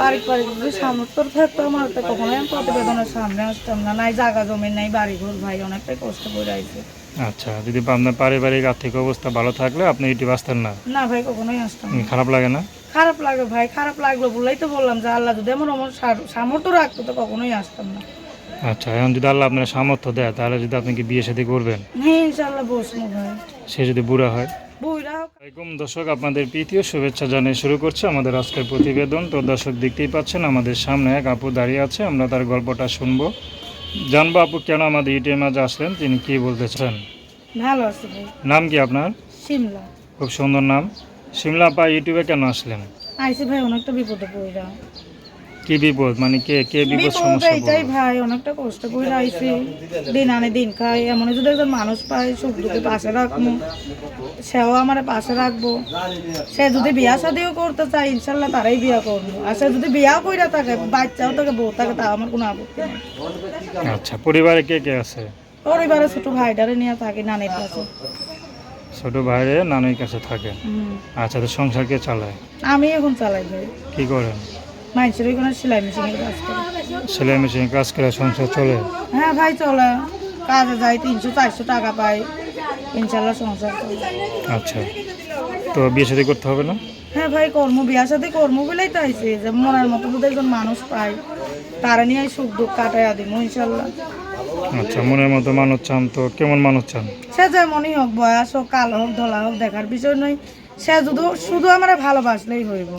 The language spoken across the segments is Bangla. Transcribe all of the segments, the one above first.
পারিবারিক যদি সামর্থ্য থাকতো আমার তো কখনোই আমি প্রতিবেদনের সামনে আসতাম না। নাই জায়গা জমি নাই বাড়ি ঘর ভাই অনেকটাই কষ্ট করে আইছে। আচ্ছা যদি আপনার পারিবারিক আর্থিক অবস্থা ভালো থাকলে আপনি ইউটিউব আসতেন না? না ভাই কখনোই আসতাম না। খারাপ লাগে না? খারাপ লাগে ভাই খারাপ লাগল বলেই তো বললাম যে আল্লাহ যদি আমার সামর্থ্য রাখতো তো কখনোই আসতাম না। আচ্ছা এখন যদি আল্লাহ আপনার সামর্থ্য দেয় তাহলে যদি আপনি কি বিয়ে শাদী করবেন? হ্যাঁ সে যদি বুড়া হয়? দর্শক আপনাদের প্রীতীয় শুভেচ্ছা জানিয়ে শুরু করছে আমাদের আজকের প্রতিবেদন। তো দর্শক দেখতেই পাচ্ছেন আমাদের সামনে এক আপু দাঁড়িয়ে আছে আমরা তার গল্পটা শুনব। জানব আপু কেন আমাদের ইউটিউবের মাঝে আসলেন তিনি কি বলতে চান? ভালো আছে নাম কি আপনার? সিমলা। খুব সুন্দর নাম। সিমলা আপা ইউটিউবে কেন আসলেন? আইসি ভাই অনেকটা বিপদে পড়া কি বিপদ? মানে কে কে বিপদ সমস্যা পড়ল? ভাই অনেকটা কষ্ট করে আইসি দিন আনে দিন খাই এমন যদি একজন মানুষ পায় সুখ দুঃখে পাশে রাখব সেও আমার পাশে রাখব। সে যদি বিয়া শাদিও করতে চায় ইনশাল্লাহ তারাই বিয়া করব। আর সে যদি বিয়াও কইরা থাকে বাচ্চাও থাকে বউ থাকে তা আমার কোনো আপত্তি নেই। আচ্ছা পরিবারে কে কে আছে? পরিবারে ছোট ভাইটারে নিয়ে থাকি নানির কাছে। ছোট ভাইরে নানির কাছে থাকে? আচ্ছা তো সংসার কে চালায়? আমি এখন চালাই ভাই। কি করেন? মানুষের ওইখানে সেলাই মেশিনের কাজ করি। সেলাই মেশিন কাজ করে সংসার চলে? হ্যাঁ ভাই চলে। কাজে যাই তিনশো চারশো টাকা পাই। ইনশাল্লাহ সংসার চলে। আচ্ছা। তো বিয়ে শাদী করতে হবে না? হ্যাঁ ভাই কর্ম বিয়ার সাথে কর্ম বলেই তো আইছে যে মনের মতো যদি একজন মানুষ পাই তারা নিয়ে সুখ দুঃখ কাটাইয়া দিব ইনশাল্লাহ। আচ্ছা মনের মতো মানুষ চান তো কেমন মানুষ চান? সে যেমনই হোক বয়স হোক কালো হোক ধলা হোক দেখার বিষয় নয়। সে শুধু শুধু আমার ভালোবাসলেই হইব।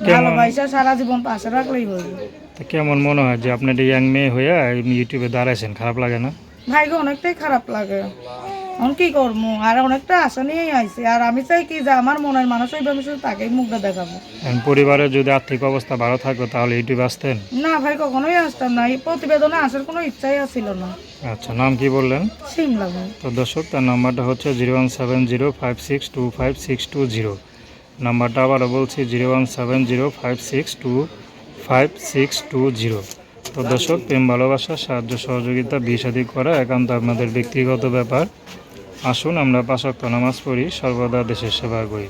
তো ভালোবাসা সারা জীবন পাশে রাখলেই হইব তো কেমন মনে হয় যে আপনি একটা ইয়াং মেয়ে হয়ে ইউটিউবে দাঁড়াইছেন? খারাপ লাগে না? ভাইকে অনেকটাই খারাপ লাগে। এখন কি করব? আর অনেকটা আশা নিয়েই আইছে। আর আমি চাই কি যে আমার মনের মানুষ আমি শুধু তাকেই মুখটা দেখাবো। পরিবারের যদি আর্থিক অবস্থা ভালো থাকতো তাহলে ইউটিউবে আসতেন? না ভাই কখনোই আসতাম না। এই প্রতিবেদনে আসার কোনো ইচ্ছাই আসছিল না। আচ্ছা নাম কি বললেন? সিমলা তো দর্শক তার নাম্বারটা হচ্ছে zero one seven zero five six two five six two zero. নাম্বারটা আবারও বলছি, zero one seven zero five six two five six two zero. তো দর্শক, প্রেম, ভালোবাসা, সাহায্য, সহযোগিতা বিষাদি করা একান্ত আপনাদের ব্যক্তিগত ব্যাপার। আসুন আমরা পাশক্ত নামাজ পড়ি, সর্বদা দেশের সেবা করি।